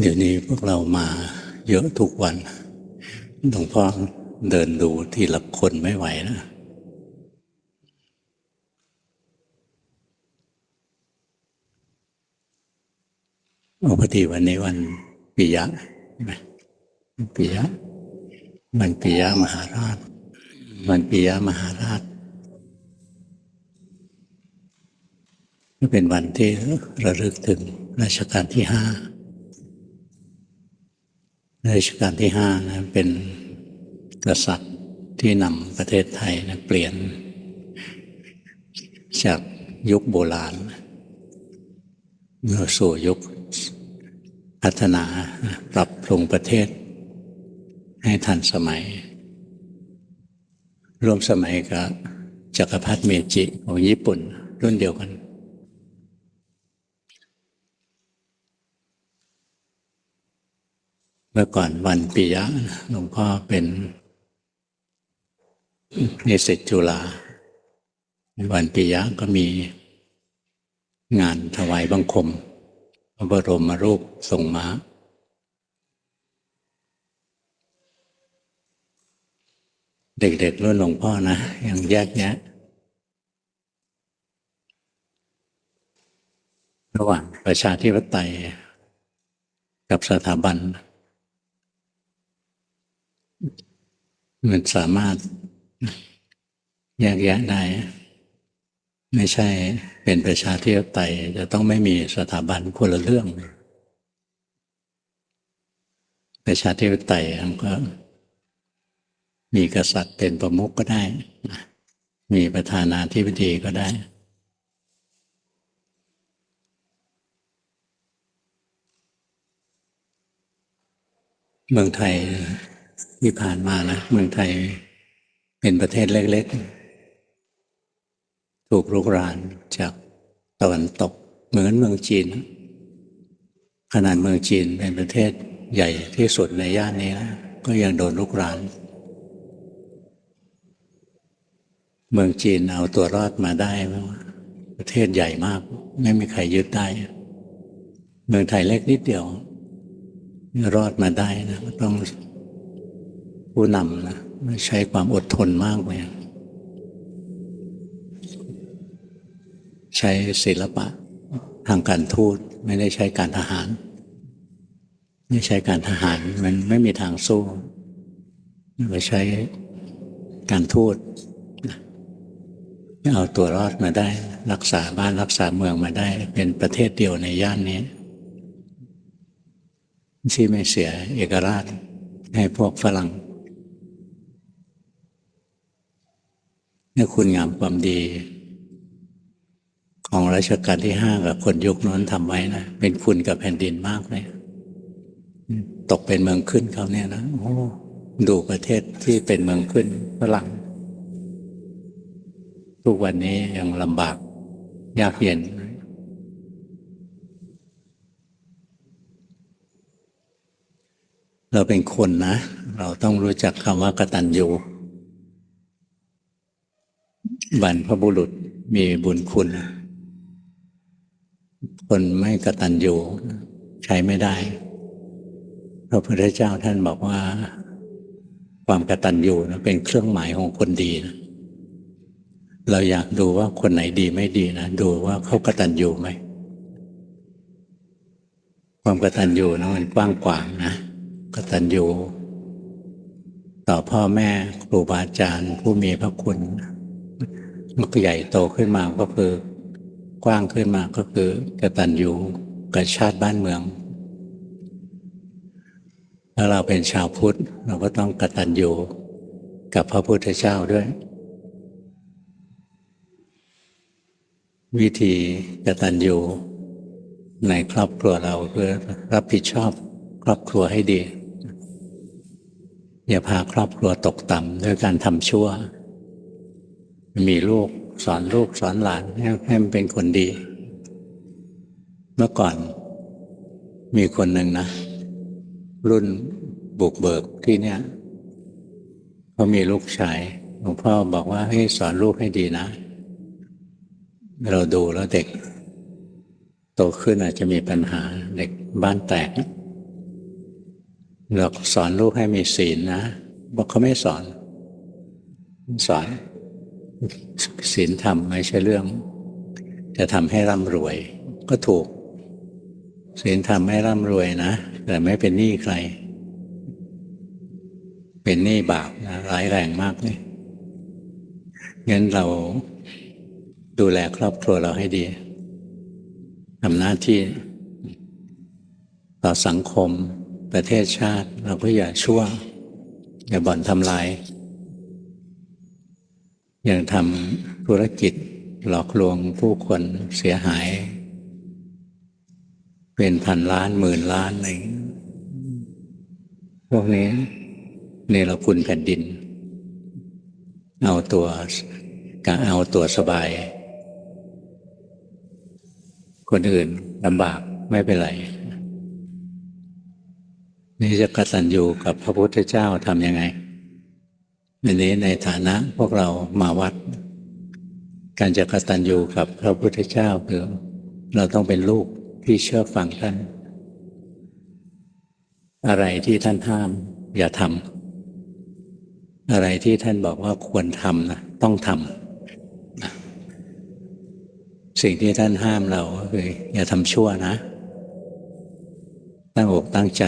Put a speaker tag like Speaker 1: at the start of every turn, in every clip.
Speaker 1: เดี๋ยวนี้พวกเรามาเยอะทุกวันหลวงพ่อเดินดูทีละคนไม่ไหวนะโอ้พอดีวันนี้วันปิยะใช่ไหมวันปิยะวันปิยะมหาราช วันปิยะมหาราชก็เป็นวันที่ระลึกถึงรัชกาลที่ห้า รัชกาลที่ห้านะเป็นกษัตริย์ที่นำประเทศไทยนะเปลี่ยน จากยุคโบราณมาสู่ยุคพัฒนาปรับปรุงประเทศ ให้ทันสมัย ร่วมสมัยกับจักรพรรดิเมจิของญี่ปุ่นรุ่นเดียวกัน เมื่อก่อนวันปิยะหลวงพ่อเป็นนิสิตจุฬาวันปิยะก็มีงานถวายบังคม พระบรมรูปทรงม้า เด็กๆรุ่นหลวงพ่อนะยังแยกแยะ ระหว่างประชาธิปไตยกับสถาบัน มันสามารถแยกแยะได้ ไม่ใช่เป็นประชาธิปไตยจะต้องไม่มีสถาบันคนละเรื่องประชาธิปไตยมันก็ มีกษัตริย์เป็นประมุขก็ได้ มีประธานาธิบดีก็ได้เมืองไทย ที่ผ่านมานะเมืองไทยเป็นประเทศเล็ก ๆ ถูกรุกรานจากตะวันตก เหมือนเมืองจีน ขนาดเมืองจีนเป็นประเทศใหญ่ที่สุดในย่านนี้นะก็ยังโดนรุกราน เมืองจีนเอาตัวรอดมาได้ไหมวะประเทศใหญ่มาก ไม่มีใครยึดได้ เมืองไทยเล็กนิดเดียว รอดมาได้นะต้อง ผู้นำนะใช้ความอดทนมากเลยใช้ศิลปะทางการทูตไม่ได้ใช้การทหาร ไม่ใช้การทหารมันไม่มีทางสู้เราใช้การทูตเอาตัวรอดมาได้ รักษาบ้านรักษาเมืองมาได้ เป็นประเทศเดียวในย่านนี้ ที่ไม่เสียเอกราชให้พวกฝรั่ง นี่คุณงามความดี ของรัชกาลที่ห้ากับคนยุคนั้นทำไว้นะเป็นคุณกับแผ่นดินมากเลยตกเป็นเมืองขึ้นเขาเนี่ยนะโอ้ดูประเทศที่เป็นเมืองขึ้นฝรั่งทุกวันนี้ยังลำบาก ยากเย็น เราเป็นคนนะ เราต้องรู้จักคำว่ากตัญญู บรรพบุรุษมีบุญคุณ คนไม่กระตัญญูใช้ไม่ได้ พระพุทธเจ้าท่านบอกว่า ความกระตัญญูนะเป็นเครื่องหมายของคนดีนะเราอยากดูว่าคนไหนดีไม่ดีนะดูว่าเขากระตัญญูไหมความกตัญญูนะมันกว้างขวางนะกตัญญูต่อพ่อแม่ครูบาอาจารย์ผู้มีพระคุณ มันก็ใหญ่โตขึ้นมาก็คือกว้างขึ้นมาก็คือกตัญญูกับชาติบ้านเมือง ถ้าเราเป็นชาวพุทธ เราก็ต้องกตัญญูกับพระพุทธเจ้าด้วย วิธีกตัญญูในครอบครัวเราเพื่อรับผิดชอบครอบครัวให้ดี อย่าพาครอบครัวตกต่ำด้วยการทำชั่ว มีลูกสอนลูกสอนหลานให้ให้มันเป็นคนดี เมื่อก่อนมีคนหนึ่งนะ รุ่นบุกเบิกที่เนี่ยเขามีลูกชายหลวงพ่อบอกว่าให้สอนลูกให้ดีนะ เราดูแล้วเด็ก โตขึ้นอาจจะมีปัญหาเด็กบ้านแตกเราสอนลูกให้มีศีลนะ บอกเขาไม่สอน สอน ศีลธรรมไม่ใช่เรื่อง จะทำให้ร่ำรวย ก็ถูกศีลธรรมไม่ร่ำรวยนะ แต่ไม่เป็นหนี้ใคร เป็นหนี้บาปนะร้ายแรงมากเลยงั้นเราดูแลครอบครัวเราให้ดีทำหน้าที่ ต่อสังคมประเทศชาติ เราก็อย่าชั่ว อย่าบ่อนทำลาย ย่างทำธุรกิจหลอกลวงผู้คนเสียหาย เป็นพันล้านหมื่นล้านอะไรอย่างเงี้ยพวกนี้เนรคุณแผ่นดิน เอาตัวกะเอาตัวสบาย คนอื่นลำบากไม่เป็นไร นี่จะกตัญญูกับพระพุทธเจ้าทำยังไง อันนี้ในฐานะพวกเรามาวัด การจะกตัญญูกับพระพุทธเจ้าคือเราต้องเป็นลูกที่เชื่อฟังท่าน อะไรที่ท่านห้าม อย่าทำอะไรที่ท่านบอกว่าควรทำนะต้องทำสิ่งที่ท่านห้ามเราก็คือ อย่าทำชั่วนะ ตั้งอกตั้งใจ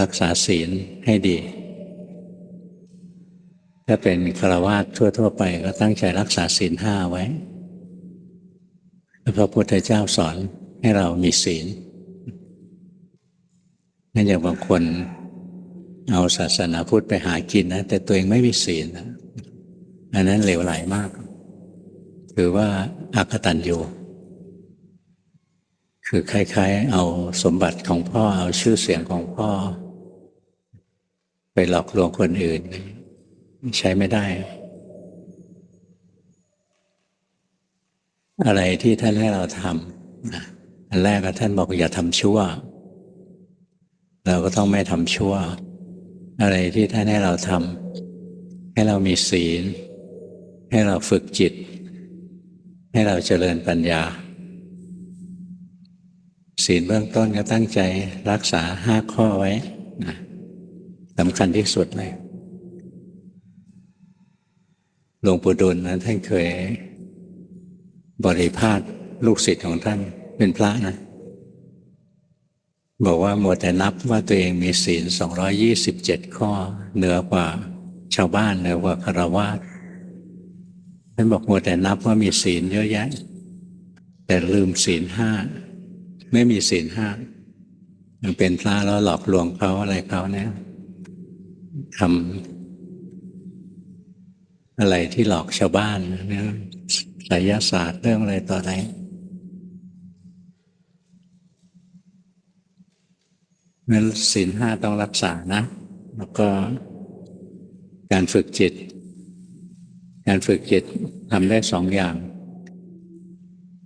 Speaker 1: รักษาศีลให้ดี ถ้าเป็นฆราวาสทั่ว ๆ ไป ก็ตั้งใจรักษาศีลห้าไว้แล้วพระพุทธเจ้าสอนให้เรามีศีลนั่นอย่างบางคนเอาศาสนาพุทธไปหากินนะ แต่ตัวเองไม่มีศีลนะอันนั้นเหลวไหลมากถือว่าอากตันอยู่ คือคล้าย ๆ เอาสมบัติของพ่อเอาชื่อเสียงของพ่อ ไปหลอกลวงคนอื่น ใช้ไม่ได้ อะไรที่ท่านให้เราทำอันแรกท่านบอกอย่าทำชั่ว เราก็ต้องไม่ทำชั่ว อะไรที่ท่านให้เราทำให้เรามีศีล ให้เราฝึกจิต ให้เราเจริญปัญญา ศีลเบื้องต้นก็ตั้งใจรักษาห้าข้อไว้สำคัญที่สุดเลย หลวงปู่ดุลนะท่านเคยบริพาทลูกศิษย์ของท่านเป็นพระนะ บอกว่าหมดแต่นับว่าตัวเองมีศีล 227 ข้อ เหนือกว่าชาวบ้านเหนือกว่าคารวะท่านบอกหมดแต่นับว่ามีศีลเยอะแยะ แต่ลืมศีลห้าไม่มีศีลห้ามันเป็นพระแล้วหลอกลวงเขาอะไรเขาเนี่ยทำ อะไรที่หลอกชาวบ้านเนี่ยไสยศาสตร์เรื่องอะไรต่ออะไรนั้นศีลห้าต้องรักษานะ แล้วก็การฝึกจิต การฝึกจิตทำได้สองอย่าง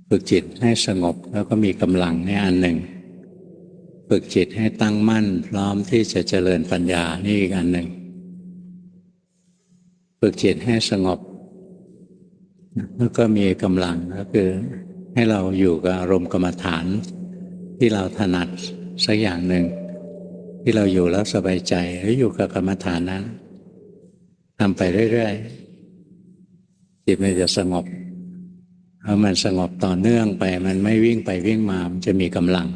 Speaker 1: ฝึกจิตให้สงบแล้วก็มีกำลังในอันหนึ่ง ฝึกจิตให้ตั้งมั่น พร้อมที่จะเจริญปัญญานี่อีกอันหนึ่ง ฝึกจิตให้สงบ แล้วก็มีกำลังก็คือให้เราอยู่กับอารมณ์กรรมฐาน ที่เราถนัดสักอย่างหนึ่งที่เราอยู่แล้วสบายใจหรืออยู่กับกรรมฐานนั้นทำไปเรื่อยๆจิตมันจะสงบพอมันสงบต่อเนื่องไป มันไม่วิ่งไปวิ่งมา มันจะมีกำลัง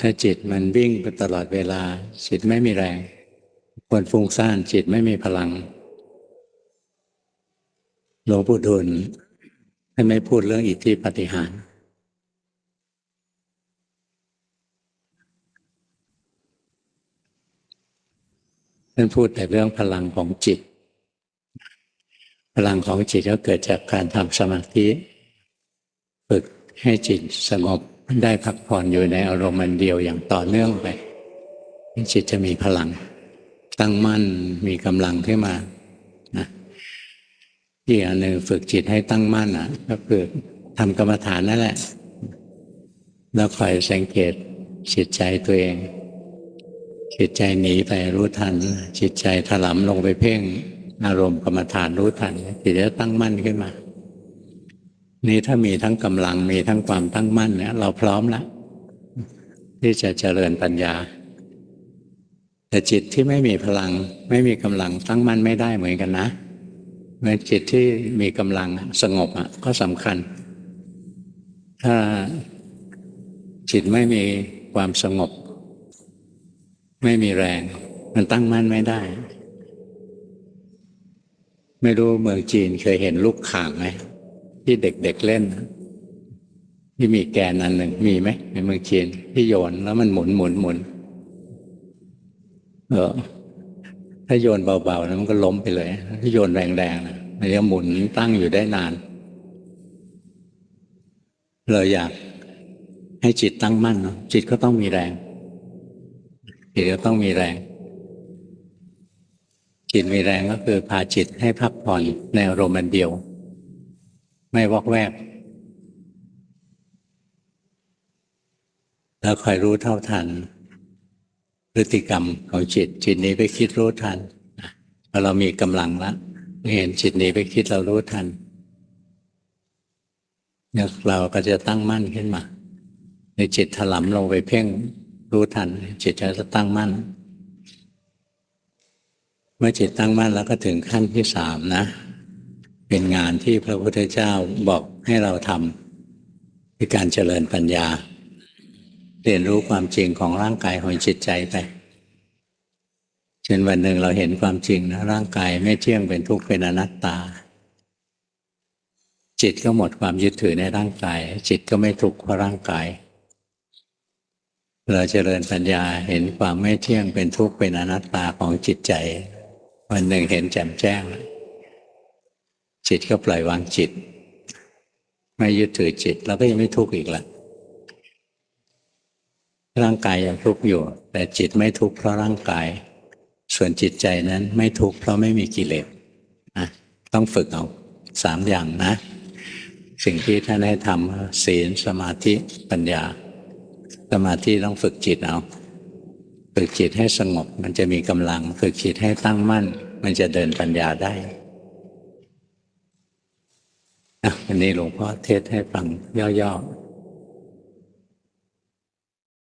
Speaker 1: ถ้าจิตมันวิ่งไปตลอดเวลา จิตไม่มีแรง ควรฟุ้งซ่านจิตไม่มีพลัง หลวงปู่ดุลท่านไม่พูดเรื่องอิทธิปฏิหารท่านพูดแต่เรื่องพลังของจิต พลังของจิตก็เกิดจากการทำสมาธิฝึกให้จิตสงบได้พักผ่อนอยู่ในอารมณ์มันเดียวอย่างต่อเนื่องไปจิตจะมีพลัง ตั้งมั่นมีกำลังขึ้นมานะอีกอันหนึ่งฝึกจิตให้ตั้งมั่นอะ ก็คือทำกรรมฐานนั่นแหละ แล้วคอยสังเกตจิตใจตัวเอง จิตใจหนีไปรู้ทัน จิตใจถลำลงไปเพ่ง อารมณ์กรรมฐานรู้ทันจิตจะตั้งมั่นขึ้นมา นี่ถ้ามีทั้งกำลังมีทั้งความตั้งมั่นเนี่ยเราพร้อมแล้วที่จะเจริญปัญญา แต่จิตที่ไม่มีพลัง ไม่มีกำลังตั้งมั่นไม่ได้เหมือนกันนะเมื่อจิตที่มีกำลังสงบอะก็สำคัญ ถ้าจิตไม่มีความสงบ ไม่มีแรง มันตั้งมั่นไม่ได้ ไม่รู้เมืองจีนเคยเห็นลูกข่างไหมที่เด็กๆเเล่น ที่มีแกนอันหนึ่งมีไหมในเมืองจีนที่โยนแล้วมันหมุนหมุนหมุน ออถ้าโยนเบาๆนะมันก็ล้มไปเลย ถ้าโยนแรงๆนะมันจะหมุนตั้งอยู่ได้นาน เราอยากให้จิตตั้งมั่นเนอะจิตก็ต้องมีแรง จิตก็ต้องมีแรง จิตมีแรงก็คือพาจิตให้พักผ่อนในอารมณ์ันเดียว ไม่วอกแวกแล้วคอยรู้เท่าทัน พฤติกรรมของจิต จิตนี้ไปคิดรู้ทันพอเรามีกำลังแล้วเห็นจิตนี้ไปคิดเรารู้ทันเราก็จะตั้งมั่นขึ้นมา ในจิตถลำลงไปเพ่งรู้ทัน จิตจะตั้งมั่น เมื่อจิตตั้งมั่นแล้วก็ถึงขั้นที่สามนะ เป็นงานที่พระพุทธเจ้าบอกให้เราทำคือการเจริญปัญญา เรียนรู้ความจริงของร่างกายของจิตใจไปเช่นวันหนึ่งเราเห็นความจริงนะร่างกายไม่เที่ยงเป็นทุกข์เป็นอนัตตา จิตก็หมดความยึดถือในร่างกาย จิตก็ไม่ทุกข์เพราะร่างกาย เราเจริญปัญญาเห็นความไม่เที่ยงเป็นทุกข์เป็นอนัตตาของจิตใจ วันหนึ่งเห็นแจ่มแจ้ง จิตก็ปล่อยวางจิต ไม่ยึดถือจิตแล้วก็ยังไม่ทุกข์อีกละ ร่างกายยังทุกข์อยู่ แต่จิตไม่ทุกข์เพราะร่างกาย ส่วนจิตใจนั้นไม่ทุกข์เพราะไม่มีกิเลสนะต้องฝึกเอาสามอย่างนะ สิ่งที่ท่านให้ทำศีลสมาธิปัญญา สมาธิต้องฝึกจิตเอา ฝึกจิตให้สงบ มันจะมีกำลัง ฝึกจิตให้ตั้งมั่น มันจะเดินปัญญาได้อันนี้หลวงพ่อเทศให้ฟังย่อๆ